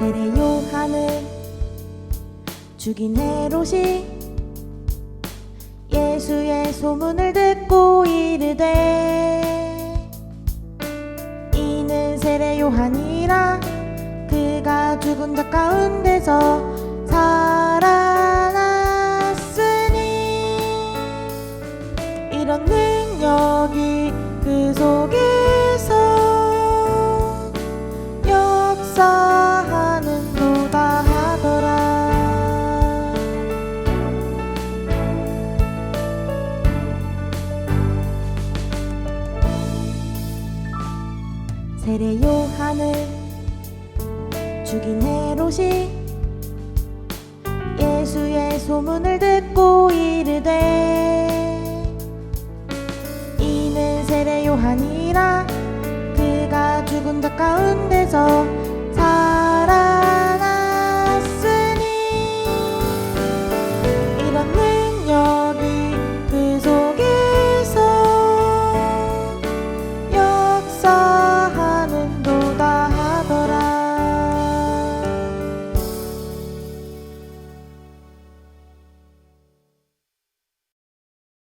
세례 요한을 죽인 헤롯이 예수의 소문을 듣고 이르되 이는 세례 요한이라. 그가 죽은 자 가운데서 살아났으니 이런 능력이 그속 세례 요한을 죽인 헤롯이 예수의 소문을 듣고 이르되 이는 세례 요한이라. 그가 죽은 자 가운데서